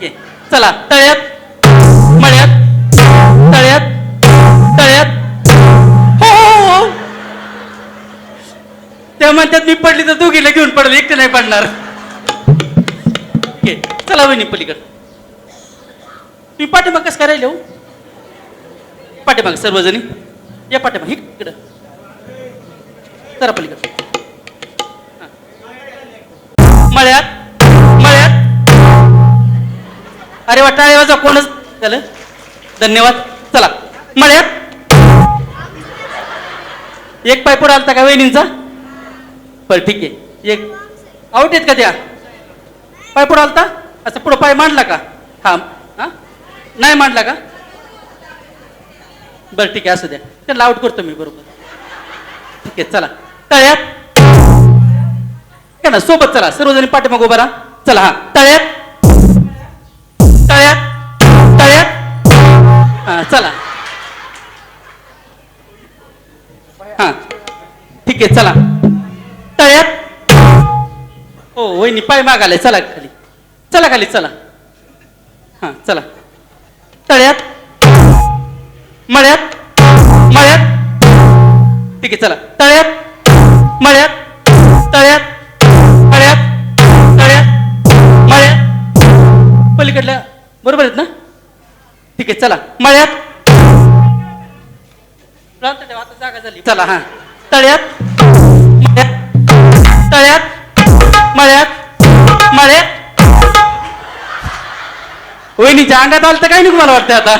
ठीक आहे. चला तळ्यात मळ्यात तळ्यात तळ्यात. हो हो हो, हो. त्या म्हणतात मी पडली तर दोघीला घेऊन पडलं एकटे नाही पडणार. ठीक चला बहिणी पलीकड. मी पाठीमाग कसं करायला हो? पाठीमाग सर्वजणी. या पाठीमाग इकडं. जरा पलीकड. अरे वा अरे वाजा कोणच? झालं? धन्यवाद. चला मळ्यात. एक पाय पुढे आलता का वहिनींचा? बरं ठीक आहे. एक. आउट आहेत का त्या? पाय पुढे आलता? असं पुढं पाय मांडला का? हा हा? नाही मांडला का? बरं ठीक आहे असू द्या. त्याला आउट करतो मी बरोबर. ठीक आहे चला. तळ्यात काय ना सोबत चला. सर्वजणी पाठीमाग उभा राहा. चला हा. तळ्यात चला. हा. ठीक आहे चला. तळ्यात. हो वहिनी पाय मागाले चला खाली. चला खाली चला. हा चला. तळ्यात. मळ्यात. मळ्यात. ठीक आहे चला. तळ्यात. मळ्यात. तळ्यात. मळ्यात. तळ्यात. मळ्यात. पलीकडल्या. बरोबर आहेत ना? ठीक आहे चला. मळ्यात. चला हा. तळ्यात तळ्यात मळ्यात मळ्यात. वहिनीच्या अंगात आलं तर काही नाही मला वाटतं आता?